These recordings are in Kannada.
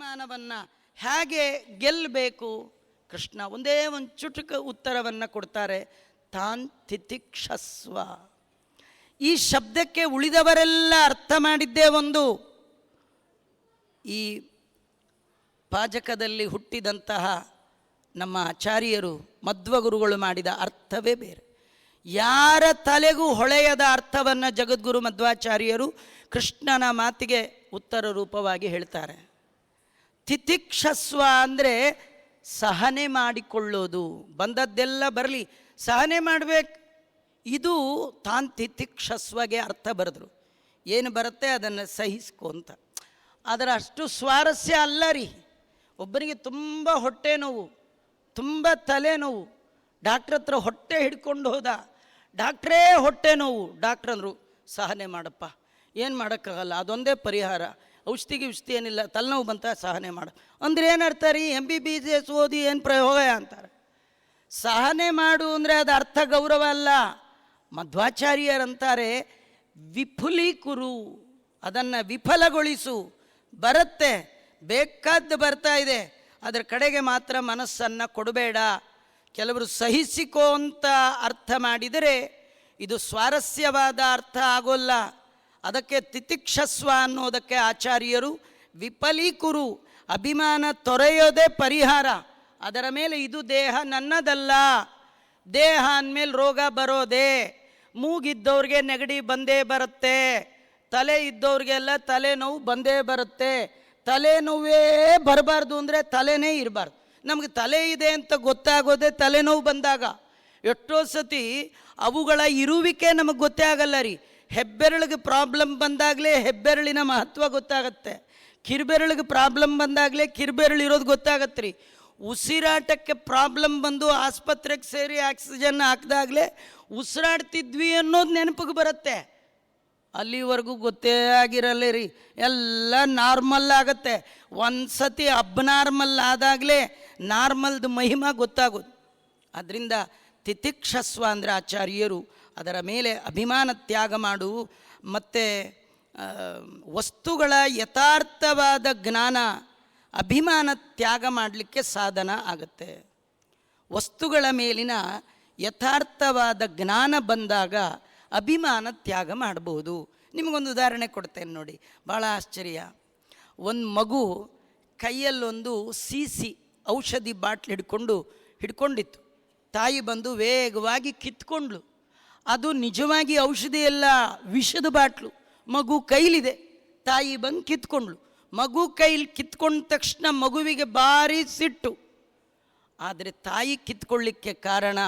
ಅಭಿಮಾನವನ್ನು ಹೇಗೆ ಗೆಲ್ಲಬೇಕು ಕೃಷ್ಣ ಒಂದೇ ಒಂದು ಚುಟುಕ ಉತ್ತರವನ್ನು ಕೊಡ್ತಾರೆ, ತಾನ್ ತಿತಿಕ್ಷಸ್ವ. ಈ ಶಬ್ದಕ್ಕೆ ಉಳಿದವರೆಲ್ಲ ಅರ್ಥ ಮಾಡಿದ್ದೇ ಒಂದು. ಈ ಪಾಜಕದಲ್ಲಿ ಹುಟ್ಟಿದಂತಹ ನಮ್ಮ ಆಚಾರ್ಯರು, ಮಧ್ವಗುರುಗಳು ಮಾಡಿದ ಅರ್ಥವೇ ಬೇರೆ. ಯಾರ ತಲೆಗೂ ಹೊಳೆಯದ ಅರ್ಥವನ್ನು ಜಗದ್ಗುರು ಮಧ್ವಾಚಾರ್ಯರು ಕೃಷ್ಣನ ಮಾತಿಗೆ ಉತ್ತರ ರೂಪವಾಗಿ ಹೇಳ್ತಾರೆ. ತಿತಿಕ್ಷಸ್ವ ಅಂದರೆ ಸಹನೆ ಮಾಡಿಕೊಳ್ಳೋದು. ಬಂದದ್ದೆಲ್ಲ ಬರಲಿ. ಸಹನೆ ಮಾಡಬೇಕು. ಇದು ತಾನ್ ತಿತಿಕ್ಷಸ್ವಗೆ ಅರ್ಥ ಬರೆದ್ರು. ಏನು ಬರುತ್ತೆ ಅದನ್ನು ಸಹಿಸ್ಕೊ ಅಂತ. ಅದರ ಅಷ್ಟು ಸ್ವಾರಸ್ಯ ಅಲ್ಲ ರೀ. ಒಬ್ಬರಿಗೆ ತುಂಬ ಹೊಟ್ಟೆ ನೋವು, ತುಂಬ ತಲೆನೋವು ಡಾಕ್ಟ್ರ್ ಹತ್ರ ಹೊಟ್ಟೆ ಹಿಡ್ಕೊಂಡು ಹೋದ. ಡಾಕ್ಟ್ರೇ ಹೊಟ್ಟೆ ನೋವು. ಡಾಕ್ಟ್ರಂದರು ಸಹನೆ ಮಾಡಪ್ಪ. ಏನು ಮಾಡೋಕ್ಕಾಗಲ್ಲ, ಅದೊಂದೇ ಪರಿಹಾರ. ಔಷಧಿಗೆ ಔಷಧಿ ಏನಿಲ್ಲ, ತಲೆನೋವು ಬಂತ ಸಹನೆ ಮಾಡು. ಅಂದ್ರೆ ಏನರ್ಥ ರೀ? ಎಂ ಬಿ ಬಿ ಎಸ್ ಓದಿ ಏನು ಪ್ರಯೋಗ ಅಂತಾರೆ. ಸಹನೆ ಮಾಡು ಅಂದರೆ ಅದು ಅರ್ಥ ಗೌರವ ಅಲ್ಲ. ಮಧ್ವಾಚಾರ್ಯರಂತಾರೆ, ವಿಫುಲೀಕುರು, ಅದನ್ನು ವಿಫಲಗೊಳಿಸು, ಬರುತ್ತೆ, ಬೇಕಾದ್ದು ಬರ್ತಾ ಇದೆ. ಅದರ ಕಡೆಗೆ ಮಾತ್ರ ಮನಸ್ಸನ್ನು ಕೊಡಬೇಡ. ಕೆಲವರು ಸಹಿಸಿಕೋ ಅಂತ ಅರ್ಥ ಮಾಡಿದರೆ ಇದು ಸ್ವಾರಸ್ಯವಾದ ಅರ್ಥ ಆಗೋಲ್ಲ. ಅದಕ್ಕೆ ತಿತಿಕ್ಷಸ್ವ ಅನ್ನೋದಕ್ಕೆ ಆಚಾರ್ಯರು ವಿಫಲೀಕುರು ಅಭಿಮಾನ ತೊರೆಯೋದೇ ಪರಿಹಾರ. ಅದರ ಮೇಲೆ ಇದು ದೇಹ ನನ್ನದಲ್ಲ. ದೇಹ ಅಂದಮೇಲೆ ರೋಗ ಬರೋದೇ. ಮೂಗಿದ್ದವ್ರಿಗೆ ನೆಗಡಿ ಬಂದೇ ಬರುತ್ತೆ. ತಲೆ ಇದ್ದವ್ರಿಗೆಲ್ಲ ತಲೆನೋವು ಬಂದೇ ಬರುತ್ತೆ. ತಲೆನೋವೇ ಬರಬಾರ್ದು ಅಂದರೆ ತಲೆನೇ ಇರಬಾರ್ದು. ನಮಗೆ ತಲೆ ಇದೆ ಅಂತ ಗೊತ್ತಾಗೋದೆ ತಲೆನೋವು ಬಂದಾಗ. ಎಷ್ಟೋ ಸತಿ ಅವುಗಳ ಇರುವಿಕೆ ನಮಗೆ ಗೊತ್ತೇ ಆಗಲ್ಲ ರೀ. ಹೆಬ್ಬೆರಳಿಗೆ ಪ್ರಾಬ್ಲಮ್ ಬಂದಾಗಲೇ ಹೆಬ್ಬೆರಳಿನ ಮಹತ್ವ ಗೊತ್ತಾಗತ್ತೆ. ಕಿರುಬೆರಳಿಗೆ ಪ್ರಾಬ್ಲಮ್ ಬಂದಾಗಲೇ ಕಿರುಬೆರಳು ಇರೋದು ಗೊತ್ತಾಗತ್ತೆ ರೀ. ಉಸಿರಾಟಕ್ಕೆ ಪ್ರಾಬ್ಲಮ್ ಬಂದು ಆಸ್ಪತ್ರೆಗೆ ಸೇರಿ ಆಕ್ಸಿಜನ್ ಹಾಕಿದಾಗಲೇ ಉಸಿರಾಡ್ತಿದ್ವಿ ಅನ್ನೋದು ನೆನಪಿಗೆ ಬರುತ್ತೆ. ಅಲ್ಲಿವರೆಗೂ ಗೊತ್ತೇ ಆಗಿರಲ್ಲ ರೀ. ಎಲ್ಲ ನಾರ್ಮಲ್ ಆಗುತ್ತೆ. ಒಂದು ಸತಿ ಅಬ್ನಾರ್ಮಲ್ ಆದಾಗಲೇ ನಾರ್ಮಲ್ದು ಮಹಿಮಾ ಗೊತ್ತಾಗೋದು. ಅದರಿಂದ ತಿತಿಕ್ಷಸ್ವ ಅಂದರೆ ಆಚಾರ್ಯರು ಅದರ ಮೇಲೆ ಅಭಿಮಾನ ತ್ಯಾಗ ಮಾಡು. ಮತ್ತು ವಸ್ತುಗಳ ಯಥಾರ್ಥವಾದ ಜ್ಞಾನ, ಅಭಿಮಾನ ತ್ಯಾಗ ಮಾಡಲಿಕ್ಕೆ ಸಾಧನ ಆಗುತ್ತೆ. ವಸ್ತುಗಳ ಮೇಲಿನ ಯಥಾರ್ಥವಾದ ಜ್ಞಾನ ಬಂದಾಗ ಅಭಿಮಾನ ತ್ಯಾಗ ಮಾಡಬಹುದು ನಿಮಗೊಂದು ಉದಾಹರಣೆ ಕೊಡ್ತೇನೆ ನೋಡಿ. ಭಾಳ ಆಶ್ಚರ್ಯ. ಒಂದು ಮಗು ಕೈಯಲ್ಲೊಂದು ಸೀಸಿ ಔಷಧಿ ಬಾಟ್ಲ್ ಹಿಡ್ಕೊಂಡು, ಹಿಡ್ಕೊಂಡಿತ್ತು. ತಾಯಿ ಬಂದು ವೇಗವಾಗಿ ಕಿತ್ಕೊಂಡ್ಳು. ಅದು ನಿಜವಾಗಿ ಔಷಧಿ ಎಲ್ಲ ವಿಷದ ಬಾಟ್ಲು. ಮಗು ಕೈಲಿದೆ. ತಾಯಿ ಬಂದು ಕಿತ್ಕೊಂಡ್ಳು. ಮಗು ಕೈಲಿ ಕಿತ್ಕೊಂಡ ತಕ್ಷಣ ಮಗುವಿಗೆ ಭಾರಿ ಸಿಟ್ಟು. ಆದರೆ ತಾಯಿ ಕಿತ್ಕೊಳ್ಳಿಕ್ಕೆ ಕಾರಣ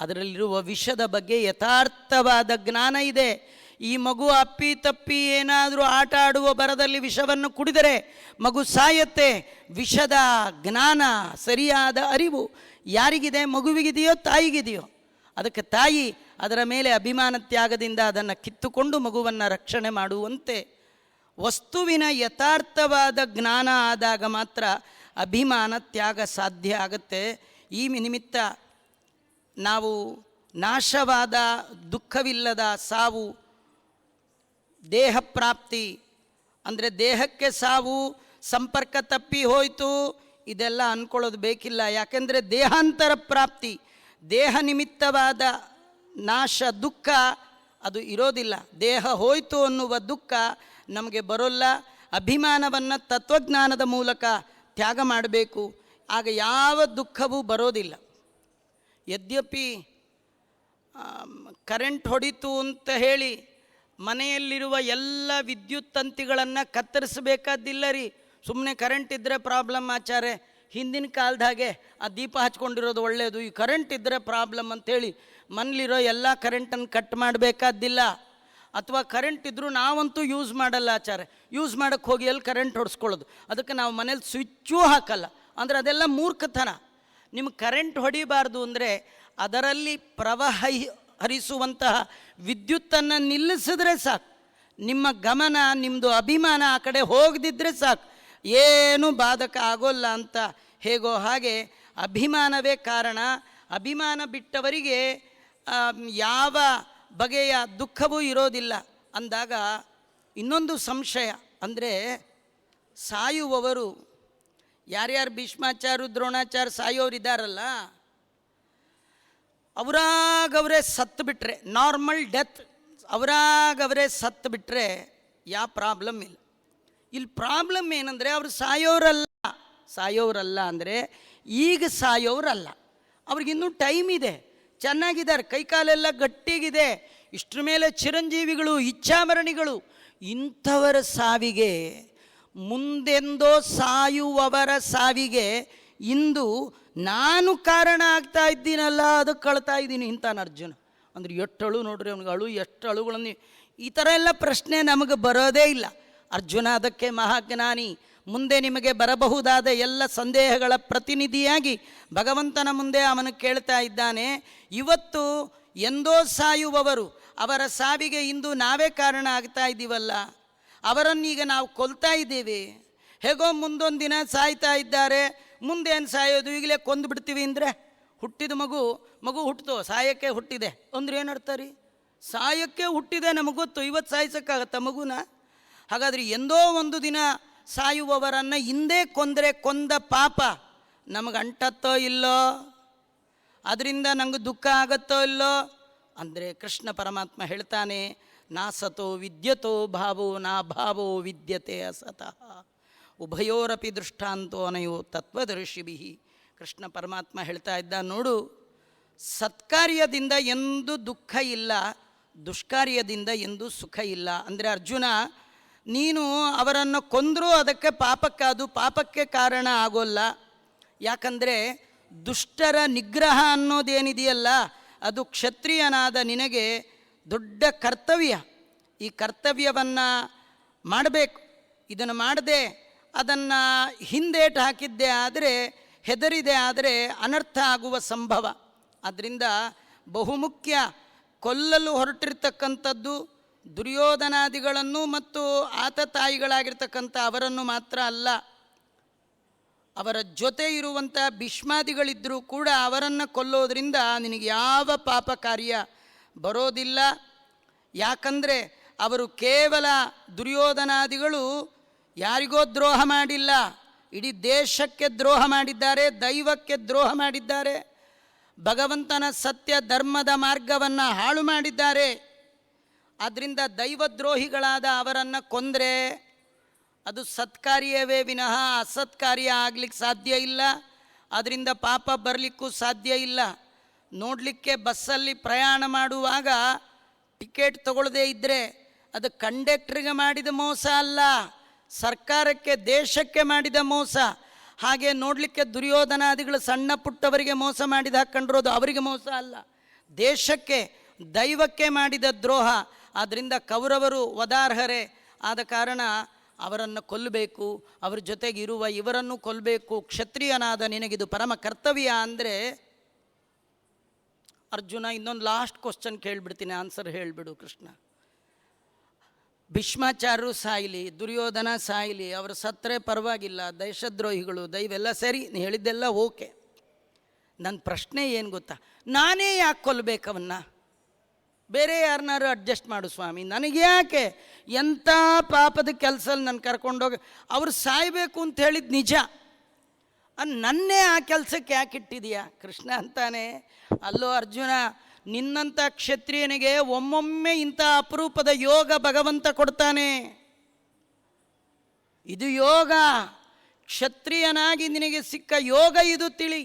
ಅದರಲ್ಲಿರುವ ವಿಷದ ಬಗ್ಗೆ ಯಥಾರ್ಥವಾದ ಜ್ಞಾನ ಇದೆ. ಈ ಮಗು ಅಪ್ಪಿ ತಪ್ಪಿ ಏನಾದರೂ ಆಟ ಆಡುವ ಬರದಲ್ಲಿ ವಿಷವನ್ನು ಕುಡಿದರೆ ಮಗು ಸಾಯತ್ತೆ. ವಿಷದ ಜ್ಞಾನ ಸರಿಯಾದ ಅರಿವು ಯಾರಿಗಿದೆ? ಮಗುವಿಗಿದೆಯೋ ತಾಯಿಗಿದೆಯೋ? ಅದಕ್ಕೆ ತಾಯಿ ಅದರ ಮೇಲೆ ಅಭಿಮಾನ ತ್ಯಾಗದಿಂದ ಅದನ್ನು ಕಿತ್ತುಕೊಂಡು ಮಗುವನ್ನು ರಕ್ಷಣೆ ಮಾಡುವಂತೆ ವಸ್ತುವಿನ ಯಥಾರ್ಥವಾದ ಜ್ಞಾನ ಆದಾಗ ಮಾತ್ರ ಅಭಿಮಾನ ತ್ಯಾಗ ಸಾಧ್ಯ ಆಗುತ್ತೆ. ಈ ನಿಮಿತ್ತ ನಾವು ನಾಶವಾದ ದುಃಖವಿಲ್ಲದ ಸಾವು, ದೇಹ ಪ್ರಾಪ್ತಿ, ಅಂದರೆ ದೇಹಕ್ಕೆ ಸಾವು, ಸಂಪರ್ಕ ತಪ್ಪಿ ಹೋಯಿತು, ಇದೆಲ್ಲ ಅಂದ್ಕೊಳ್ಳೋದು ಬೇಕಿಲ್ಲ. ಯಾಕೆಂದರೆ ದೇಹಾಂತರ ಪ್ರಾಪ್ತಿ, ದೇಹ ನಿಮಿತ್ತವಾದ ನಾಶ, ದುಃಖ, ಅದು ಇರೋದಿಲ್ಲ. ದೇಹ ಹೋಯಿತು ಅನ್ನುವ ದುಃಖ ನಮಗೆ ಬರೋಲ್ಲ. ಅಭಿಮಾನವನ್ನು ತತ್ವಜ್ಞಾನದ ಮೂಲಕ ತ್ಯಾಗ ಮಾಡಬೇಕು. ಆಗ ಯಾವ ದುಃಖವೂ ಬರೋದಿಲ್ಲ. ಯದ್ಯಪಿ ಕರೆಂಟ್ ಹೊಡಿತು ಅಂತ ಹೇಳಿ ಮನೆಯಲ್ಲಿರುವ ಎಲ್ಲ ವಿದ್ಯುತ್ ತಂತಿಗಳನ್ನು ಕತ್ತರಿಸಬೇಕಾದಿಲ್ಲ ರೀ. ಸುಮ್ಮನೆ ಕರೆಂಟ್ ಇದ್ದರೆ ಪ್ರಾಬ್ಲಮ್ ಆಚಾರೆ ಹಿಂದಿನ ಕಾಲದಾಗೆ ಆ ದೀಪ ಹಚ್ಕೊಂಡಿರೋದು ಒಳ್ಳೆಯದು ಈ ಕರೆಂಟ್ ಇದ್ದರೆ ಪ್ರಾಬ್ಲಮ್ ಅಂತೇಳಿ ಮನೇಲಿರೋ ಎಲ್ಲ ಕರೆಂಟನ್ನು ಕಟ್ ಮಾಡಬೇಕಾದ್ದಿಲ್ಲ. ಅಥವಾ ಕರೆಂಟ್ ಇದ್ದರೂ ನಾವಂತೂ ಯೂಸ್ ಮಾಡಲ್ಲ ಆಚಾರ ಯೂಸ್ ಮಾಡೋಕ್ಕೆ ಹೋಗಿ ಎಲ್ಲಿ ಕರೆಂಟ್ ಹೊಡೆಸ್ಕೊಳ್ಳೋದು? ಅದಕ್ಕೆ ನಾವು ಮನೇಲಿ ಸ್ವಿಚ್ಚೂ ಹಾಕಲ್ಲ. ಅಂದರೆ ಅದೆಲ್ಲ ಮೂರ್ಖತನ. ನಿಮ್ಗೆ ಕರೆಂಟ್ ಹೊಡಿಬಾರ್ದು ಅಂದರೆ ಅದರಲ್ಲಿ ಪ್ರವಾಹ ಹರಿಸುವಂತಹ ವಿದ್ಯುತ್ತನ್ನು ನಿಲ್ಲಿಸಿದ್ರೆ ಸಾಕು. ನಿಮ್ಮ ಗಮನ ನಿಮ್ಮದು ಅಭಿಮಾನ ಆ ಕಡೆ ಹೋಗದಿದ್ದರೆ ಸಾಕು. ಏನು ಬಾಧಕ ಆಗೋಲ್ಲ ಅಂತ ಹೇಗೋ ಹಾಗೆ ಅಭಿಮಾನವೇ ಕಾರಣ. ಅಭಿಮಾನ ಬಿಟ್ಟವರಿಗೆ ಯಾವ ಬಗೆಯ ದುಃಖವೂ ಇರೋದಿಲ್ಲ. ಅಂದಾಗ ಇನ್ನೊಂದು ಸಂಶಯ ಅಂದರೆ ಸಾಯುವವರು, ಯಾರ್ಯಾರು ಭೀಷ್ಮಾಚಾರ್ಯ ದ್ರೋಣಾಚಾರ್ಯ ಸಾಯೋರು ಇದ್ದಾರಲ್ಲ ಅವರಾಗವರೇ ಸತ್ತು ಬಿಟ್ಟರೆ ನಾರ್ಮಲ್ ಡೆತ್ ಅವರಾಗವರೇ ಸತ್ತು ಬಿಟ್ಟರೆ ಯಾವ ಪ್ರಾಬ್ಲಮ್ ಇಲ್ಲ. ಇಲ್ಲಿ ಪ್ರಾಬ್ಲಮ್ ಏನಂದರೆ ಅವರು ಸಾಯೋರಲ್ಲ. ಸಾಯೋರಲ್ಲ ಅಂದರೆ ಈಗ ಸಾಯೋರಲ್ಲ. ಅವ್ರಿಗಿನ್ನೂ ಟೈಮ್ ಇದೆ. ಚೆನ್ನಾಗಿದ್ದಾರೆ ಕೈಕಾಲೆಲ್ಲ ಗಟ್ಟಿಗಿದೆ. ಇಷ್ಟ್ರ ಮೇಲೆ ಚಿರಂಜೀವಿಗಳು, ಇಚ್ಛಾಮರಣಿಗಳು, ಇಂಥವರ ಸಾವಿಗೆ, ಮುಂದೆಂದೋ ಸಾಯುವವರ ಸಾವಿಗೆ ಇಂದು ನಾನು ಕಾರಣ ಆಗ್ತಾ ಇದ್ದೀನಲ್ಲ ಅದಕ್ಕೆ ಕಳ್ತಾ ಇದ್ದೀನಿ ಇಂತಾನ ಅರ್ಜುನ. ಅಂದ್ರೆ ಎಷ್ಟು ಅಳು ನೋಡ್ರಿ ಅವ್ನಿಗೆ, ಅಳು ಎಷ್ಟು ಅಳುಗಳನ್ನು, ಈ ಥರ ಎಲ್ಲ ಪ್ರಶ್ನೆ ನಮಗೆ ಬರೋದೇ ಇಲ್ಲ. ಅರ್ಜುನ ಅದಕ್ಕೆ ಮಹಾಜ್ಞಾನಿ ಮುಂದೆ ನಿಮಗೆ ಬರಬಹುದಾದ ಎಲ್ಲ ಸಂದೇಹಗಳ ಪ್ರತಿನಿಧಿಯಾಗಿ ಭಗವಂತನ ಮುಂದೆ ಅವನು ಕೇಳ್ತಾ ಇದ್ದಾನೆ. ಇವತ್ತು ಎಂದೋ ಸಾಯುವವರು ಅವರ ಸಾವಿಗೆ ಇಂದು ನಾವೇ ಕಾರಣ ಆಗ್ತಾ ಇದ್ದೀವಲ್ಲ. ಅವರನ್ನೀಗ ನಾವು ಕೊಲ್ತಾ ಇದ್ದೀವಿ. ಹೇಗೋ ಮುಂದೊಂದು ದಿನ ಸಾಯ್ತಾ ಇದ್ದಾರೆ. ಮುಂದೇನು ಸಾಯೋದು? ಈಗಲೇ ಕೊಂದು ಬಿಡ್ತೀವಿ ಅಂದರೆ ಹುಟ್ಟಿದ ಮಗು ಮಗು ಹುಟ್ಟಿತು ಸಾಯಕ್ಕೆ ಹುಟ್ಟಿದೆ. ಅಂದ್ರೆ ಅರ್ಥ ರೀ? ಸಾಯಕ್ಕೆ ಹುಟ್ಟಿದೆ ನಮಗೆ ಗೊತ್ತು. ಇವತ್ತು ಸಾಯಿಸೋಕ್ಕಾಗತ್ತ ಮಗುನ? ಹಾಗಾದ್ರೆ ಎಂದೋ ಒಂದು ದಿನ ಸಾಯುವವರನ್ನು ಹಿಂದೆ ಕೊಂದರೆ ಕೊಂದ ಪಾಪ. ನಮಗೆ ಅಂಟತ್ತೋ ಇಲ್ಲೋ? ಅದರಿಂದ ನಂಗೆ ದುಃಖ ಆಗತ್ತೋ ಇಲ್ಲೋ? ಅಂದರೆ ಕೃಷ್ಣ ಪರಮಾತ್ಮ ಹೇಳ್ತಾನೆ, ನಾ ಸತೋ ವಿದ್ಯತೋ ಭಾವೋ, ನಾ ಭಾವೋ ವಿದ್ಯತೆ ಅಸತಃ. ಉಭಯೋರಪಿ ದೃಷ್ಟಾಂತೋ ಅನಯೋ ತತ್ವದರ್ಶಿಭಿ. ಕೃಷ್ಣ ಪರಮಾತ್ಮ ಹೇಳ್ತಾ ಇದ್ದ ನೋಡು, ಸತ್ಕಾರ್ಯದಿಂದ ಎಂದೂ ದುಃಖ ಇಲ್ಲ, ದುಷ್ಕಾರ್ಯದಿಂದ ಎಂದೂ ಸುಖ ಇಲ್ಲ. ಅಂದರೆ ಅರ್ಜುನ ನೀನು ಅವರನ್ನು ಕೊಂದರೂ ಅದಕ್ಕೆ ಪಾಪಕ್ಕಾದು ಪಾಪಕ್ಕೆ ಕಾರಣ ಆಗೋಲ್ಲ. ಯಾಕಂದರೆ ದುಷ್ಟರ ನಿಗ್ರಹ ಅನ್ನೋದೇನಿದೆಯಲ್ಲ, ಅದು ಕ್ಷತ್ರಿಯನಾದ ನಿನಗೆ ದೊಡ್ಡ ಕರ್ತವ್ಯ. ಈ ಕರ್ತವ್ಯವನ್ನು ಮಾಡಬೇಕು. ಇದನ್ನು ಮಾಡದೆ ಅದನ್ನು ಹಿಂದೇಟು ಹಾಕಿದ್ದೆ ಆದರೆ, ಹೆದರಿದೆ ಆದರೆ ಅನರ್ಥ ಆಗುವ ಸಂಭವ. ಅದರಿಂದ ಬಹುಮುಖ್ಯ, ಕೊಲ್ಲಲು ಹೊರಟಿರ್ತಕ್ಕಂಥದ್ದು ದುರ್ಯೋಧನಾದಿಗಳನ್ನು ಮತ್ತು ಆತ ತಾಯಿಗಳಾಗಿರ್ತಕ್ಕಂಥ ಅವರನ್ನು ಮಾತ್ರ ಅಲ್ಲ, ಅವರ ಜೊತೆ ಇರುವಂಥ ಭೀಷ್ಮಾದಿಗಳಿದ್ದರೂ ಕೂಡ ಅವರನ್ನು ಕೊಲ್ಲೋದ್ರಿಂದ ನಿನಗೆ ಯಾವ ಪಾಪ ಕಾರ್ಯ ಬರೋದಿಲ್ಲ. ಯಾಕಂದರೆ ಅವರು ಕೇವಲ ದುರ್ಯೋಧನಾದಿಗಳು ಯಾರಿಗೋ ದ್ರೋಹ ಮಾಡಿಲ್ಲ, ಇಡೀ ದೇಶಕ್ಕೆ ದ್ರೋಹ ಮಾಡಿದ್ದಾರೆ, ದೈವಕ್ಕೆ ದ್ರೋಹ ಮಾಡಿದ್ದಾರೆ, ಭಗವಂತನ ಸತ್ಯ ಧರ್ಮದ ಮಾರ್ಗವನ್ನು ಹಾಳು ಮಾಡಿದ್ದಾರೆ. ಆದ್ದರಿಂದ ದೈವದ್ರೋಹಿಗಳಾದ ಅವರನ್ನು ಕೊಂದರೆ ಅದು ಸತ್ಕಾರ್ಯವೇ ವಿನಃ ಅಸತ್ಕಾರ್ಯ ಆಗ್ಲಿಕ್ಕೆ ಸಾಧ್ಯ ಇಲ್ಲ. ಅದರಿಂದ ಪಾಪ ಬರಲಿಕ್ಕೂ ಸಾಧ್ಯ ಇಲ್ಲ. ನೋಡಲಿಕ್ಕೆ ಬಸ್ಸಲ್ಲಿ ಪ್ರಯಾಣ ಮಾಡುವಾಗ ಟಿಕೆಟ್ ತಗೊಳ್ಳದೇ ಇದ್ದರೆ ಅದು ಕಂಡಕ್ಟ್ರಿಗೆ ಮಾಡಿದ ಮೋಸ ಅಲ್ಲ, ಸರ್ಕಾರಕ್ಕೆ, ದೇಶಕ್ಕೆ ಮಾಡಿದ ಮೋಸ. ಹಾಗೆ ನೋಡಲಿಕ್ಕೆ ದುರ್ಯೋಧನಾದಿಗಳು ಸಣ್ಣ ಪುಟ್ಟವರಿಗೆ ಮೋಸ ಮಾಡಿದ ಹಾಕ್ಕೊಂಡಿರೋದು ಅವರಿಗೆ ಮೋಸ ಅಲ್ಲ. ದೇಶಕ್ಕೆ, ದೈವಕ್ಕೆ ಮಾಡಿದ ದ್ರೋಹ. ಆದ್ದರಿಂದ ಕೌರವರು ವದಾರ್ಹರೇ. ಆದ ಕಾರಣ ಅವರನ್ನು ಕೊಲ್ಲಬೇಕು, ಅವರ ಜೊತೆಗಿರುವ ಇವರನ್ನು ಕೊಲ್ಲಬೇಕು ಕ್ಷತ್ರಿಯನಾದ ನಿನಗಿದು ಪರಮ ಕರ್ತವ್ಯ ಅಂದರೆ, ಅರ್ಜುನ ಇನ್ನೊಂದು ಲಾಸ್ಟ್ ಕ್ವಶನ್ ಕೇಳಿಬಿಡ್ತೀನಿ ಆನ್ಸರ್ ಹೇಳಿಬಿಡು ಕೃಷ್ಣ. ಭೀಷ್ಮಾಚಾರ್ಯರು ಸಾಯಿಲಿ, ದುರ್ಯೋಧನ ಸಾಯಿಲಿ, ಅವರು ಸತ್ತರೆ ಪರವಾಗಿಲ್ಲ, ದೇಶದ್ರೋಹಿಗಳು, ದೈವೆಲ್ಲ ಸರಿ ನೀ ಹೇಳಿದ್ದೆಲ್ಲ ಓಕೆ ನನ್ನ ಪ್ರಶ್ನೆ ಏನು ಗೊತ್ತಾ? ನಾನೇ ಯಾಕೆ ಕೊಲ್ಲಬೇಕು ಅವನ್ನ ಬೇರೆ ಯಾರನ್ನಾರು ಅಡ್ಜಸ್ಟ್ ಮಾಡು ಸ್ವಾಮಿ. ನನಗೆ ಯಾಕೆ ಎಂಥ ಪಾಪದ ಕೆಲಸಲ್ಲಿ ನಾನು ಕರ್ಕೊಂಡೋಗಿ ಅವ್ರು ಸಾಯಬೇಕು ಅಂತ ಹೇಳಿದ ನಿಜ. ನನ್ನೇ ಆ ಕೆಲಸಕ್ಕೆ ಯಾಕೆ ಇಟ್ಟಿದೀಯಾ? ಕೃಷ್ಣ ಅಂತಾನೆ, ಅಲ್ಲೋ ಅರ್ಜುನ ನಿನ್ನಂಥ ಕ್ಷತ್ರಿಯನಿಗೆ ಒಮ್ಮೊಮ್ಮೆ ಇಂಥ ಅಪರೂಪದ ಯೋಗ ಭಗವಂತ ಕೊಡ್ತಾನೆ. ಇದು ಯೋಗ. ಕ್ಷತ್ರಿಯನಾಗಿ ನಿನಗೆ ಸಿಕ್ಕ ಯೋಗ ಇದು ತಿಳಿ.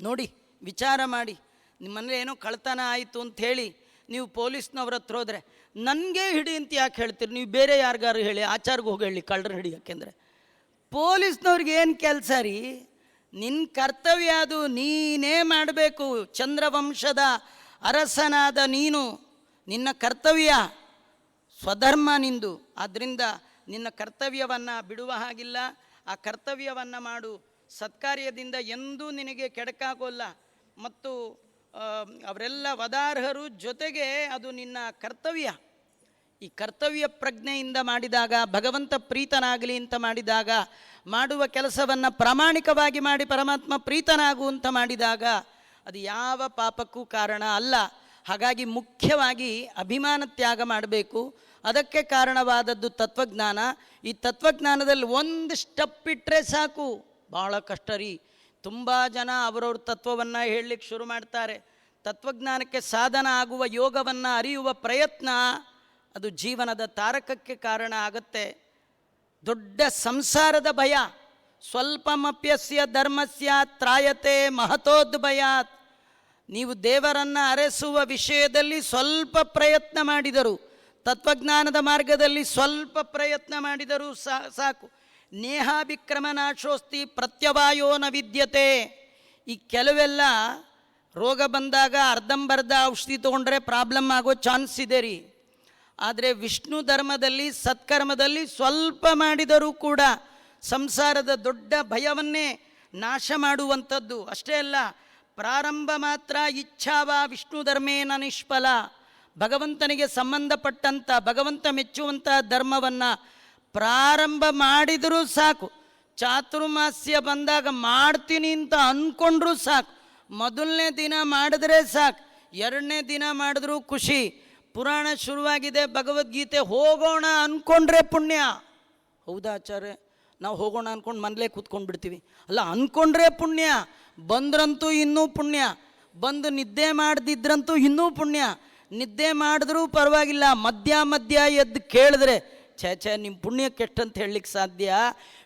ನೋಡಿ, ವಿಚಾರ ಮಾಡಿ. ನಿಮ್ಮನೇಲಿ ಏನೋ ಕಳ್ತನ ಆಯಿತು ಅಂತ ಹೇಳಿ ನೀವು ಪೊಲೀಸ್ನವ್ರ ಹತ್ರ ಹೋದರೆ ನನಗೆ ಹಿಡಿ ಅಂತ ಯಾಕೆ ಹೇಳ್ತೀರಿ? ನೀವು ಬೇರೆ ಯಾರಿಗಾರು ಹೇಳಿ, ಆಚಾರ್ಗೆ ಹೋಗಿ ಹೇಳಿ, ಕಳ್ಳರು ಹಿಡಿ ಯಾಕೆಂದರೆ ಪೊಲೀಸ್ನವ್ರಿಗೆ ಏನು ಕೆಲಸ ರೀ? ನಿನ್ನ ಕರ್ತವ್ಯ ಅದು, ನೀನೇ ಮಾಡಬೇಕು, ಚಂದ್ರವಂಶದ ಅರಸನಾದ ನೀನು. ನಿನ್ನ ಕರ್ತವ್ಯ ಸ್ವಧರ್ಮ ನಿಂದು. ಆದ್ದರಿಂದ ನಿನ್ನ ಕರ್ತವ್ಯವನ್ನು ಬಿಡುವ ಹಾಗಿಲ್ಲ. ಆ ಕರ್ತವ್ಯವನ್ನು ಮಾಡು. ಸತ್ಕಾರ್ಯದಿಂದ ಎಂದೂ ನಿನಗೆ ಕೆಡಕಾಗೋಲ್ಲ. ಮತ್ತು ಅವರೆಲ್ಲ ವದಾರ್ಹರು ಜೊತೆಗೆ ಅದು ನಿನ್ನ ಕರ್ತವ್ಯ. ಈ ಕರ್ತವ್ಯ ಪ್ರಜ್ಞೆಯಿಂದ ಮಾಡಿದಾಗ, ಭಗವಂತ ಪ್ರೀತನಾಗಲಿ ಅಂತ ಮಾಡಿದಾಗ, ಮಾಡುವ ಕೆಲಸವನ್ನು ಪ್ರಾಮಾಣಿಕವಾಗಿ ಮಾಡಿ ಪರಮಾತ್ಮ ಪ್ರೀತನಾಗುವಂತ ಮಾಡಿದಾಗ, ಅದು ಯಾವ ಪಾಪಕ್ಕೂ ಕಾರಣ ಅಲ್ಲ. ಹಾಗಾಗಿ ಮುಖ್ಯವಾಗಿ ಅಭಿಮಾನ ತ್ಯಾಗ ಮಾಡಬೇಕು. ಅದಕ್ಕೆ ಕಾರಣವಾದದ್ದು ತತ್ವಜ್ಞಾನ. ಈ ತತ್ವಜ್ಞಾನದಲ್ಲಿ ಒಂದು ಸ್ಟೆಪ್ ಇಟ್ಟರೆ ಸಾಕು. ಭಾಳ ಕಷ್ಟ ರೀ. ತುಂಬ ಜನ ಅವರವ್ರ ತತ್ವವನ್ನು ಹೇಳಲಿಕ್ಕೆ ಶುರು ಮಾಡ್ತಾರೆ. ತತ್ವಜ್ಞಾನಕ್ಕೆ ಸಾಧನ ಆಗುವ ಯೋಗವನ್ನು ಅರಿಯುವ ಪ್ರಯತ್ನ ಅದು ಜೀವನದ ತಾರಕಕ್ಕೆ ಕಾರಣ ಆಗತ್ತೆ. ದೊಡ್ಡ ಸಂಸಾರದ ಭಯ, ಸ್ವಲ್ಪಮಪ್ಯಸ್ಯ ಧರ್ಮಸ್ಯ ತ್ರಾಯತೆ ಮಹತೋದ್ಭಯಾತ್ ನೀವು ದೇವರನ್ನು ಅರೆಸುವ ವಿಷಯದಲ್ಲಿ ಸ್ವಲ್ಪ ಪ್ರಯತ್ನ ಮಾಡಿದರು, ತತ್ವಜ್ಞಾನದ ಮಾರ್ಗದಲ್ಲಿ ಸ್ವಲ್ಪ ಪ್ರಯತ್ನ ಮಾಡಿದರೂ ಸಾಕು. ನೇಹಾಭಿಕ್ರಮನಾಶೋಸ್ತಿ ಪ್ರತ್ಯವಾಯೋ ನ ವಿದ್ಯತೆ. ಈ ಕೆಲವೆಲ್ಲ ರೋಗ ಬಂದಾಗ ಅರ್ಧಂಬರ್ಧ ಔಷಧಿ ತೊಗೊಂಡ್ರೆ ಪ್ರಾಬ್ಲಮ್ ಆಗೋ ಚಾನ್ಸ್ ಇದೆ ರೀ. ಆದರೆ ವಿಷ್ಣು ಧರ್ಮದಲ್ಲಿ, ಸತ್ಕರ್ಮದಲ್ಲಿ ಸ್ವಲ್ಪ ಮಾಡಿದರೂ ಕೂಡ ಸಂಸಾರದ ದೊಡ್ಡ ಭಯವನ್ನೇ ನಾಶ ಮಾಡುವಂಥದ್ದು. ಅಷ್ಟೇ ಅಲ್ಲ, ಪ್ರಾರಂಭ ಮಾತ್ರ ಇಚ್ಛಾವ ವಿಷ್ಣು ಧರ್ಮೇನ ನಿಷ್ಫಲ. ಭಗವಂತನಿಗೆ ಸಂಬಂಧಪಟ್ಟಂಥ, ಭಗವಂತ ಮೆಚ್ಚುವಂಥ ಧರ್ಮವನ್ನು ಪ್ರಾರಂಭ ಮಾಡಿದರೂ ಸಾಕು. ಚಾತುರ್ಮಾಸ್ಯ ಬಂದಾಗ ಮಾಡ್ತೀನಿ ಅಂತ ಅಂದ್ಕೊಂಡ್ರೂ ಸಾಕು. ಮೊದಲನೇ ದಿನ ಮಾಡಿದ್ರೆ ಸಾಕು. ಎರಡನೇ ದಿನ ಮಾಡಿದ್ರೂ ಖುಷಿ. ಪುರಾಣ ಶುರುವಾಗಿದೆ, ಭಗವದ್ಗೀತೆ ಹೋಗೋಣ ಅಂದ್ಕೊಂಡ್ರೆ ಪುಣ್ಯ. ಹೌದಾ ಆಚಾರ್ಯ? ನಾವು ಹೋಗೋಣ ಅಂದ್ಕೊಂಡು ಮನೇಲೇ ಕೂತ್ಕೊಂಡು ಬಿಡ್ತೀವಿ. ಅಲ್ಲ ಅಂದ್ಕೊಂಡ್ರೆ ಪುಣ್ಯ. ಬಂದ್ರಂತೂ ಇನ್ನೂ ಪುಣ್ಯ. ಬಂದು ನಿದ್ದೆ ಮಾಡದಿದ್ರಂತೂ ಇನ್ನೂ ಪುಣ್ಯ. ನಿದ್ದೆ ಮಾಡಿದ್ರೂ ಪರವಾಗಿಲ್ಲ. ಮಧ್ಯ ಮಧ್ಯ ಎದ್ದು ಕೇಳಿದ್ರೆ ಛೇ ಛೇ ನಿಮ್ಮ ಅಂತ ಹೇಳಲಿಕ್ಕೆ ಸಾಧ್ಯ?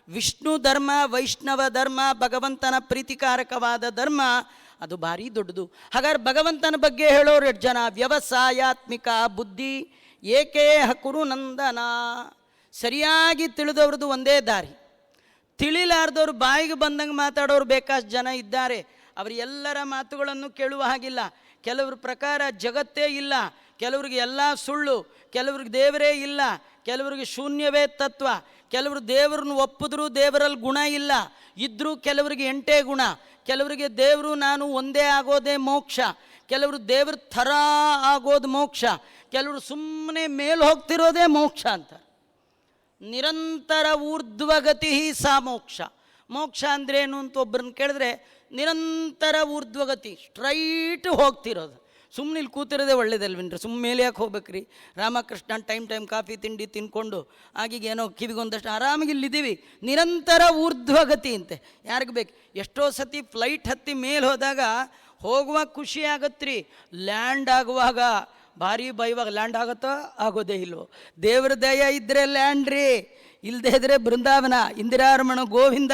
ವಿಷ್ಣು ಧರ್ಮ, ವೈಷ್ಣವ ಧರ್ಮ, ಭಗವಂತನ ಪ್ರೀತಿಕಾರಕವಾದ ಧರ್ಮ, ಅದು ಭಾರಿ ದೊಡ್ಡದು. ಹಾಗಾದ್ರೆ ಭಗವಂತನ ಬಗ್ಗೆ ಹೇಳೋರು ಎಷ್ಟು ಜನ? ವ್ಯವಸಾಯಾತ್ಮಿಕ ಬುದ್ಧಿ, ಏಕೇ ಹಕುರು ನಂದನ? ಸರಿಯಾಗಿ ತಿಳಿದವ್ರದ್ದು ಒಂದೇ ದಾರಿ. ತಿಳಿಲಾರ್ದವ್ರು ಬಾಯಿಗೆ ಬಂದಂಗೆ ಮಾತಾಡೋರು ಬೇಕಾಷ್ಟು ಜನ ಇದ್ದಾರೆ. ಅವರು ಎಲ್ಲರ ಮಾತುಗಳನ್ನು ಕೇಳುವ ಹಾಗಿಲ್ಲ. ಕೆಲವ್ರ ಪ್ರಕಾರ ಜಗತ್ತೇ ಇಲ್ಲ. ಕೆಲವ್ರಿಗೆ ಎಲ್ಲ ಸುಳ್ಳು, ಕೆಲವ್ರಿಗೆ ದೇವರೇ ಇಲ್ಲ, ಕೆಲವ್ರಿಗೆ ಶೂನ್ಯವೇ ತತ್ವ, ಕೆಲವರು ದೇವ್ರನ್ನ ಒಪ್ಪಿದ್ರೂ ದೇವರಲ್ಲಿ ಗುಣ ಇಲ್ಲ ಇದ್ದರೂ ಕೆಲವರಿಗೆ ಎಂಟೇ ಗುಣ, ಕೆಲವರಿಗೆ ದೇವರು ನಾನು ಒಂದೇ ಆಗೋದೇ ಮೋಕ್ಷ, ಕೆಲವರು ದೇವ್ರ ಥರ ಆಗೋದು ಮೋಕ್ಷ, ಕೆಲವರು ಸುಮ್ಮನೆ ಮೇಲೆ ಹೋಗ್ತಿರೋದೇ ಮೋಕ್ಷ ಅಂತ. ನಿರಂತರ ಊರ್ಧ್ವಗತಿ ಸಾ ಮೋಕ್ಷ. ಮೋಕ್ಷ ಅಂದ್ರೇನು ಅಂತ ಒಬ್ಬರನ್ನ ಕೇಳಿದ್ರೆ ನಿರಂತರ ಊರ್ಧ್ವಗತಿ, ಸ್ಟ್ರೈಟ್ ಹೋಗ್ತಿರೋದು. ಸುಮ್ಮನೆ ಇಲ್ಲಿ ಕೂತಿರೋದೇ ಒಳ್ಳೇದಲ್ವೇನ್ರಿ? ಸುಮ್ಮ ಮೇಲೆ ಯಾಕೆ ಹೋಗ್ಬೇಕ್ರಿ? ರಾಮಕೃಷ್ಣ ಟೈಮ್ ಟೈಮ್ ಕಾಫಿ ತಿಂಡಿ ತಿನ್ಕೊಂಡು ಆಗೀಗ ಏನೋ ಕಿವಿಗೊಂದಷ್ಟು ಆರಾಮಾಗಿ ಇಲ್ಲಿದ್ದೀವಿ. ನಿರಂತರ ಊರ್ಧ್ವಗತಿ ಅಂತೆ. ಯಾರಿಗೆ ಬೇಕು? ಎಷ್ಟೋ ಸತಿ ಫ್ಲೈಟ್ ಹತ್ತಿ ಮೇಲೆ ಹೋದಾಗ ಹೋಗುವಾಗ ಖುಷಿ ಆಗತ್ರಿ. ಲ್ಯಾಂಡ್ ಆಗುವಾಗ ಭಾರಿ ಬೈವಾಗ ಲ್ಯಾಂಡ್ ಆಗುತ್ತೋ ಆಗೋದೇ ಇಲ್ವೋ? ದೇವ್ರ ದಯ ಇದ್ದರೆ ಲ್ಯಾಂಡ್ ರೀ. ಇಲ್ಲದೆ ಇದ್ರೆ ಬೃಂದಾವನ, ಇಂದಿರಾರಮಣ, ಗೋವಿಂದ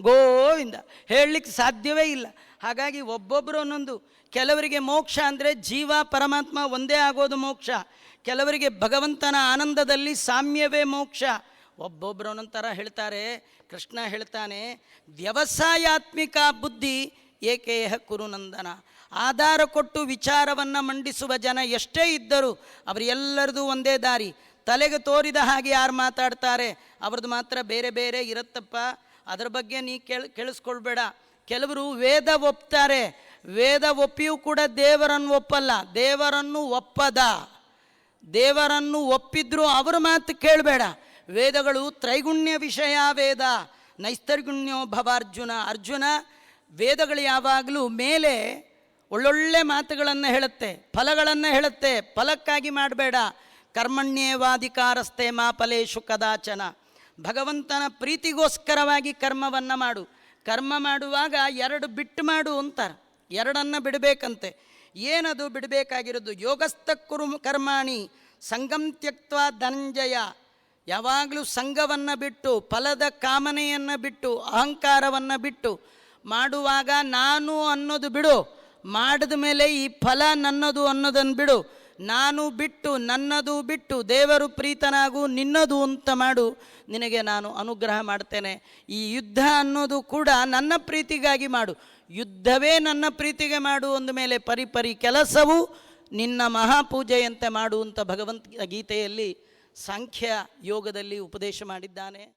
ಗೋವಿಂದ. ಹೇಳಲಿಕ್ಕೆ ಸಾಧ್ಯವೇ ಇಲ್ಲ. ಹಾಗಾಗಿ ಒಬ್ಬೊಬ್ಬರು ಒಂದೊಂದು ಕೆಲವರಿಗೆ ಮೋಕ್ಷ ಅಂದರೆ ಜೀವ, ಪರಮಾತ್ಮ ಒಂದೇ ಆಗೋದು ಮೋಕ್ಷ. ಕೆಲವರಿಗೆ ಭಗವಂತನ ಆನಂದದಲ್ಲಿ ಸಾಮ್ಯವೇ ಮೋಕ್ಷ. ಒಬ್ಬೊಬ್ಬರು ಹೇಳ್ತಾರೆ, ಕೃಷ್ಣ ಹೇಳ್ತಾನೆ, ವ್ಯವಸಾಯಾತ್ಮಿಕ ಬುದ್ಧಿ ಏಕೇಹ ಕುರುನಂದನ ಆಧಾರ ಕೊಟ್ಟು ವಿಚಾರವನ್ನು ಮಂಡಿಸುವ ಜನ ಎಷ್ಟೇ ಇದ್ದರೂ ಅವರೆಲ್ಲರದು ಒಂದೇ ದಾರಿ. ತಲೆಗೆ ತೋರಿದ ಹಾಗೆ ಯಾರು ಮಾತಾಡ್ತಾರೆ? ಅವ್ರದ್ದು ಮಾತ್ರ ಬೇರೆ ಬೇರೆ ಇರುತ್ತಪ್ಪ. ಅದ್ರ ಬಗ್ಗೆ ನೀ ಕೇಳ್, ಕೇಳಿಸ್ಕೊಳ್ಬೇಡ. ಕೆಲವರು ವೇದ ಒಪ್ತಾರೆ. ವೇದ ಒಪ್ಪಿಯೂ ಕೂಡ ದೇವರನ್ನು ಒಪ್ಪಲ್ಲ. ದೇವರನ್ನು ಒಪ್ಪದ. ದೇವರನ್ನು ಒಪ್ಪಿದ್ರು ಅವರ ಮಾತು ಕೇಳಬೇಡ. ವೇದಗಳು ತ್ರೈಗುಣ್ಯ ವಿಷಯ ವೇದ. ನೈಸ್ತರ್ಗುಣ್ಯೋ ಭವ ಅರ್ಜುನ ಅರ್ಜುನ ವೇದಗಳು ಯಾವಾಗಲೂ ಮೇಲೆ ಒಳ್ಳೊಳ್ಳೆ ಮಾತುಗಳನ್ನು ಹೇಳುತ್ತೆ. ಫಲಗಳನ್ನು ಹೇಳುತ್ತೆ. ಫಲಕ್ಕಾಗಿ ಮಾಡಬೇಡ. ಕರ್ಮಣ್ಯೇವಾಧಿಕಾರಸ್ಥೆ ಮಾ ಫಲೇಶು ಕದಾಚನ. ಭಗವಂತನ ಪ್ರೀತಿಗೋಸ್ಕರವಾಗಿ ಕರ್ಮವನ್ನು ಮಾಡು. ಕರ್ಮ ಮಾಡುವಾಗ ಎರಡು ಬಿಟ್ಟು ಮಾಡು ಅಂತಾರೆ. ಎರಡನ್ನು ಬಿಡಬೇಕಂತೆ. ಏನದು ಬಿಡಬೇಕಾಗಿರೋದು? ಯೋಗಸ್ಥ ಕುರು ಕರ್ಮಾಣಿ, ಸಂಗಂ ತ್ಯಕ್ತ ಧನಂಜಯ. ಯಾವಾಗಲೂ ಸಂಘವನ್ನು ಬಿಟ್ಟು, ಫಲದ ಕಾಮನೆಯನ್ನು ಬಿಟ್ಟು, ಅಹಂಕಾರವನ್ನು ಬಿಟ್ಟು, ಮಾಡುವಾಗ ನಾನು ಅನ್ನೋದು ಬಿಡು. ಮಾಡಿದ ಮೇಲೆ ಈ ಫಲ ನನ್ನದು ಅನ್ನೋದನ್ನು ಬಿಡು. ನಾನು ಬಿಟ್ಟು ನನ್ನದು ಬಿಟ್ಟು ದೇವರು ಪ್ರೀತನಾಗು ನಿನ್ನದು ಅಂತ ಮಾಡು. ನಿನಗೆ ನಾನು ಅನುಗ್ರಹ ಮಾಡ್ತೇನೆ. ಈ ಯುದ್ಧ ಅನ್ನೋದು ಕೂಡ ನನ್ನ ಪ್ರೀತಿಗಾಗಿ ಮಾಡು. ಯುದ್ಧವೇ ನನ್ನ ಪ್ರೀತಿಗೆ ಮಾಡು ಅಂದ ಮೇಲೆ ಪರಿಪರಿ ಕೆಲಸವು ನಿನ್ನ ಮಹಾಪೂಜೆಯಂತೆ ಮಾಡು ಅಂತ ಭಗವಂತ ಗೀತೆಯಲ್ಲಿ ಸಾಂಖ್ಯ ಯೋಗದಲ್ಲಿ ಉಪದೇಶ ಮಾಡಿದ್ದಾನೆ.